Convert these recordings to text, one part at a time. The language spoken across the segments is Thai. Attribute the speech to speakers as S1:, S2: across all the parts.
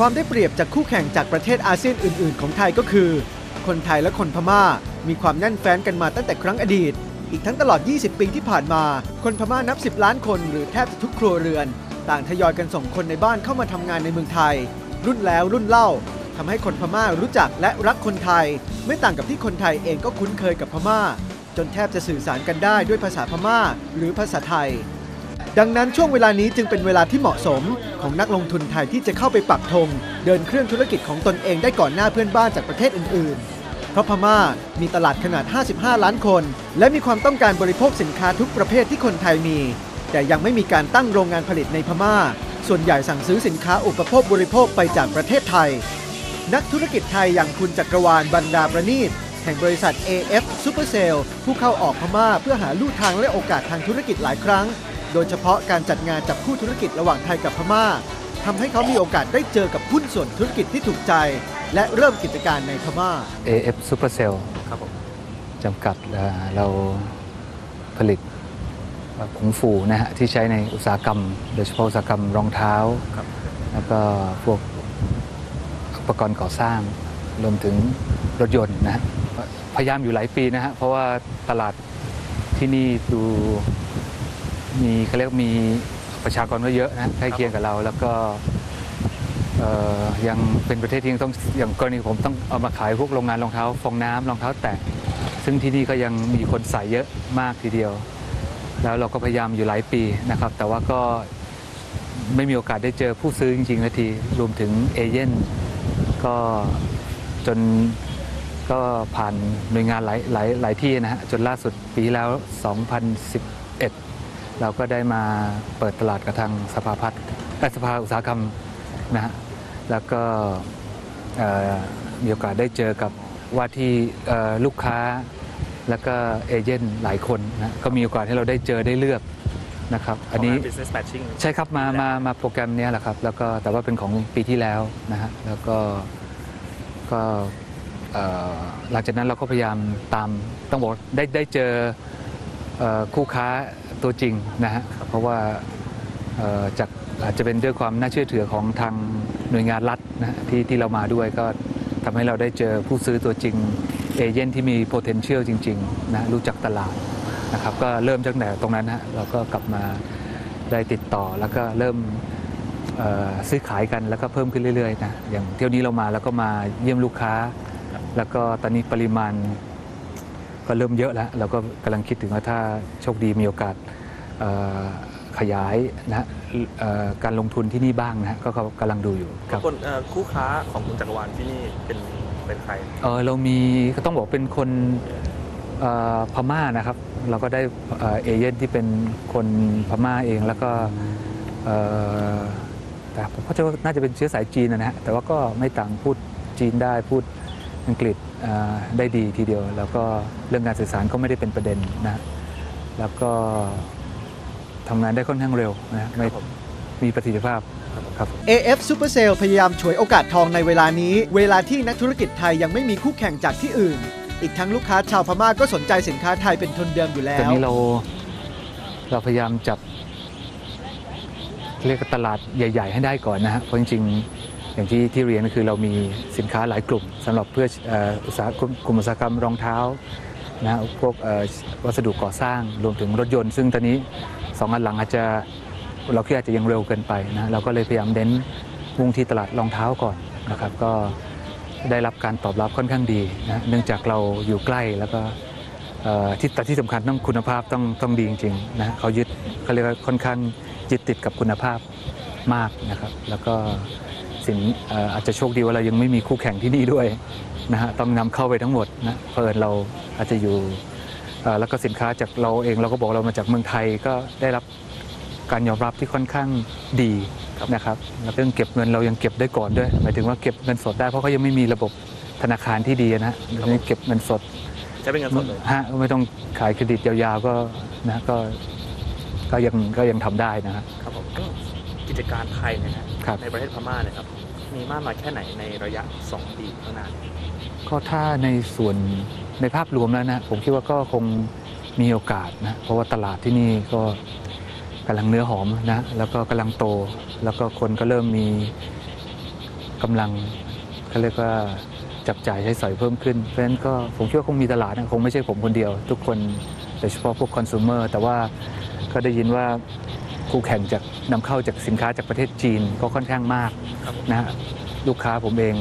S1: ความได้เปรียบจากคู่แข่งจากประเทศอาเซียนอื่น ๆ ของไทยก็คือ คนไทยและคนพม่ามีความแน่นแฟ้นกันมาตั้งแต่ครั้งอดีต อีกทั้งตลอด 20 ปีที่ผ่านมา คนพม่านับ 10 ล้านคนหรือแทบจะทุกครัวเรือน ต่างทยอยกันส่งคนในบ้านเข้ามาทำงานในเมืองไทย รุ่นแล้วรุ่นเล่าทำให้คนพม่ารู้จักและรักคนไทย ไม่ต่างกับที่คนไทยเองก็คุ้นเคยกับพม่า จนแทบจะสื่อสารกันได้ด้วยภาษาพม่า หรือภาษาไทย ดังนั้นช่วงเวลานี้จึงเป็นเวลาที่เหมาะสม ของนักลงทุนไทยที่จะเข้าไปปักธงเดินเครื่องธุรกิจของตนเองได้ก่อนหน้าเพื่อนบ้านจากประเทศอื่นๆ เพราะพม่ามีตลาดขนาด 55 ล้านคน และมีความต้องการบริโภคสินค้าทุกประเภทที่คนไทยมี แต่ยังไม่มีการตั้งโรงงานผลิตในพม่า ส่วนใหญ่สั่งซื้อสินค้าอุปโภคบริโภคไปจากประเทศไทย นักธุรกิจไทยอย่างคุณจักรวาลบรรดาประณีตแห่งบริษัท AF Supercell ผู้เข้าออกพม่าเพื่อหาลู่ทางและโอกาสทางธุรกิจหลายครั้ง โดยเฉพาะการจัดงานจับคู่ธุรกิจระหว่างไทยกับพม่าทำให้เขามีโอกาสได้เจอกับหุ้นส่วนธุรกิจที่ถูกใจ และเริ่มกิจการในพม่า
S2: AF Supercell
S3: ครับผม
S2: จำกัดเอ่อเราผลิตผงฟูนะฮะที่ใช้ในอุตสาหกรรม โดยเฉพาะอุตสาหกรรมรองเท้า
S3: ครับ
S2: แล้วก็พวกอุปกรณ์ก่อสร้างรวมถึงรถยนต์นะฮะพยายามอยู่หลายปีนะฮะเพราะว่าตลาดที่นี่ดู มีเขาเรียกมีประชากรก็เยอะนะใกล้เคียงกับเรา แล้วก็ยังเป็นประเทศที่ยังต้องอย่างกรณีผมต้องเอามาขายพวกโรงงานรองเท้าฟองน้ำรองเท้าแตะซึ่งที่นี่ก็ยังมีคนใส่เยอะมากทีเดียว แล้วเราก็พยายามอยู่หลายปีนะครับ แต่ว่าก็ไม่มีโอกาสได้เจอผู้ซื้อจริงๆนาทีรวมถึงเอเย่นก็จนก็ผ่านหน่วยงานหลายหลายหลายที่นะฮะจนล่าสุดปีแล้ว 2011 เราก็ได้มาเปิดตลาดกับทางสภาพัฒน์เอ่อสภาอุตสาหกรรมนะฮะแล้วก็เอ่อมีโอกาสได้เจอกับว่าที่เอ่อลูกค้า แล้วก็เอเจนต์หลายคนนะก็มีโอกาสให้เราได้เจอได้เลือกนะครับอันนี้
S3: ของงา business matching
S2: ใช่ครับมามามาโปรแกรมเนี้ยแหละครับแล้วก็แต่ว่าเป็นของปีที่แล้วนะฮะแล้วก็ก็เอ่อหลังจากนั้นเราก็พยายามตามต้องบอกได้ได้เจอเอ่อคู่ค้า ตัวจริงนะฮะเพราะว่าเอ่อจากอาจจะเป็นด้วยความน่าเชื่อถือของทางหน่วยงานรัฐนะที่ที่เรามาด้วยก็ทำให้เราได้เจอผู้ซื้อตัวจริงเอเย่นที่มี potential จริงๆนะรู้จักตลาดนะครับก็เริ่มจากแต่ตรงนั้นฮะเราก็กลับมาได้ติดต่อแล้วก็เริ่มซื้อขายกันแล้วก็เพิ่มขึ้นเรื่อยๆนะอย่างเที่ยวนี้เรามาแล้วก็มาเยี่ยมลูกค้า แล้วก็ตอนนี้ปริมาณ ก็เริ่มเยอะแล้วเราก็กำลังคิดถึงว่าถ้าโชคดีมีโอกาสเอ่อขยายนะฮะเอ่อการลงทุนที่นี่บ้างนะฮะก็ก็กำลังดูอยู่ครับ
S3: คนเอ่อคู่ค้าของคุณจักรวาลที่นี่เป็นเป็นใคร
S2: เออเรามีก็ต้องบอกเป็นคนเอ่อพม่านะครับ เราก็ได้เอ่อเอเย่นที่เป็นคนพม่าเองแล้วก็เอ่อแต่ผมก็จะว่าน่าจะเป็นเชื้อสายจีนนะฮะแต่ว่าก็ไม่ต่างพูดจีนได้พูด อังกฤษเอ่อได้ดีทีเดียว แล้วก็เรื่องการสื่อสารก็ไม่ได้เป็นประเด็นนะ แล้วก็ทำงานได้ค่อนข้างเร็วนะไม่
S3: ครับผม
S2: มีประสิทธิภาพครับ
S1: AF Supercell พยายามฉวยโอกาสทองในเวลานี้ เวลาที่นักธุรกิจไทยยังไม่มีคู่แข่งจากที่อื่น อีกทั้งลูกค้าชาวพม่าก็สนใจสินค้าไทยเป็นทุนเดิมอยู่แล้
S2: ตอน
S1: ว
S2: นี้เราเราพยายามจับเรียกว่าตลาดใหญ่ ๆ ให้ได้ก่อนนะฮะเพราะจริงๆ อย่างที่ที่เรียนก็คือเรามีสินค้าหลายกลุ่มสำหรับเพื่ออุตสาหกรรมกลุ่มอุตสาหกรรมรองเท้านะพวกวัสดุก่อสร้างรวมถึงรถยนต์ ซึ่งตอนนี้สองอันหลังอาจจะเราคิดอาจจะยังเร็วเกินไปนะเราก็เลยพยายามเน้นมุ่งที่ตลาดรองเท้าก่อนนะครับ ก็ได้รับการตอบรับค่อนข้างดีนะเนื่องจากเราอยู่ใกล้แล้วก็ที่แต่ที่สำคัญต้องคุณภาพต้องต้องดีจริงๆนะเขายึดเขาเรียกว่าค่อนข้างยึดติดกับคุณภาพมากนะครับ แล้วก็ สินเอ่ออาจจะโชคดีว่าเรายังไม่มีคู่แข่งที่นี่ด้วยนะฮะต้องนำเข้าไปทั้งหมดนะเพราะเอิญเราอาจจะอยู่เอ่อแล้วก็สินค้าจากเราเองเราก็บอกเรามาจากเมืองไทยก็ได้รับการยอมรับที่ค่อนข้างดีนะครับแล้วเรื่องเก็บเงินเรายังเก็บได้ก่อนด้วยหมายถึงว่าเก็บเงินสดได้เพราะเขายังไม่มีระบบธนาคารที่ดีนะฮะเรายังเก็บเงินสด
S3: ใช้เป็นเงินสดเลย
S2: ฮะไม่ต้องขายเครดิตยาวๆก็นะก็ก็ยังก็ยังทำได้นะฮะ
S3: ครับผมก็กิ จการไทยเนยนะครับ ในประเทศพม่าเนี่ยครับมีมากน้อยแค่ไหนในระยะ 2 ปีข้างหน้าเนี่ย
S2: ก็ถ้าในส่วนในภาพรวมแล้วนะ ผมคิดว่าก็คงมีโอกาสนะ เพราะว่าตลาดที่นี่ก็กำลังเนื้อหอมนะ แล้วก็กำลังโต แล้วก็คนก็เริ่มมีกำลังเขาเรียกว่าจับจ่ายใช้สอยเพิ่มขึ้น เพราะฉะนั้นก็ผมคิดว่าคงมีตลาดนะคงไม่ใช่ผมคนเดียว ทุกคนโดยเฉพาะพวกคอน sumer แต่ว่าก็ได้ยินว่า คู่แข่งจากนำเข้าจากสินค้าจากประเทศจีนก็ค่อนข้างมาก
S3: ครับผม
S2: นะฮะลูกค้าผมเอง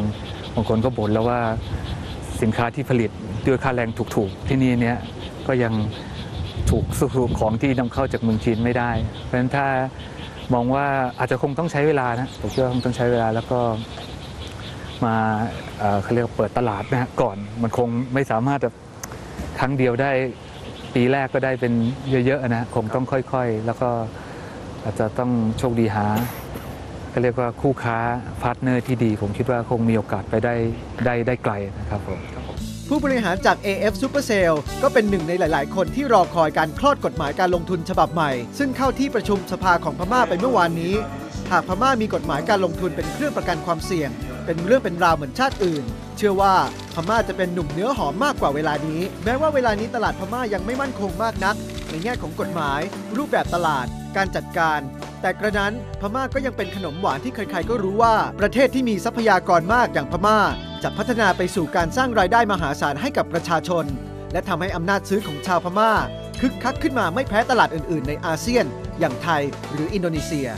S2: บางคนก็บ่นแล้วว่าสินค้าที่ผลิตด้วยค่าแรงถูกๆ ที่นี่เนี่ยก็ยังถูกสู้ของที่นำเข้าจากเมืองจีนไม่ได้ เพราะฉะนั้นถ้ามองว่าอาจจะคงต้องใช้เวลานะผมเชื่อว่าคงต้องใช้เวลาแล้วก็มาเอ่อเขาเรียกว่าเปิดตลาดนะฮะก่อนมันคงไม่สามารถแบบครั้งเดียวได้ปีแรกก็ได้เป็นเยอะๆนะคงต้องค่อยๆ แล้วก็ อาจจะต้องโชคดีหาก็เรียกว่าคู่ค้าพาร์ทเนอร์ที่ดี ผมคิดว่าคงมีโอกาสไปได้ได้ได้ไกลนะครับผม
S1: ผู้บริหารจาก AF Supercell ก็เป็นหนึ่งในหลาย ๆ คนที่รอคอยการคลอดกฎหมายการลงทุนฉบับใหม่ ซึ่งเข้าที่ประชุมสภาของพม่าไปเมื่อวานนี้ หากพม่ามีกฎหมายการลงทุนเป็นเครื่องประกันความเสี่ยง เป็นเรื่องเป็นราวเหมือนชาติอื่น เชื่อว่าพม่าจะเป็นหนุ่มเนื้อหอมมากกว่าเวลานี้ แม้ว่าเวลานี้ตลาดพม่ายังไม่มั่นคงมากนัก ในแง่ของกฎหมาย รูปแบบตลาด การจัดการ แต่กระนั้นพม่าก็ยังเป็นขนมหวานที่ใครๆก็รู้ว่า ประเทศที่มีทรัพยากรมากอย่างพม่า จะพัฒนาไปสู่การสร้างรายได้มหาศาลให้กับประชาชน และทำให้อำนาจซื้อของชาวพม่าคึกคักขึ้นมาไม่แพ้ตลาดอื่น ๆ ในอาเซียน อย่างไทยหรืออินโดนีเซีย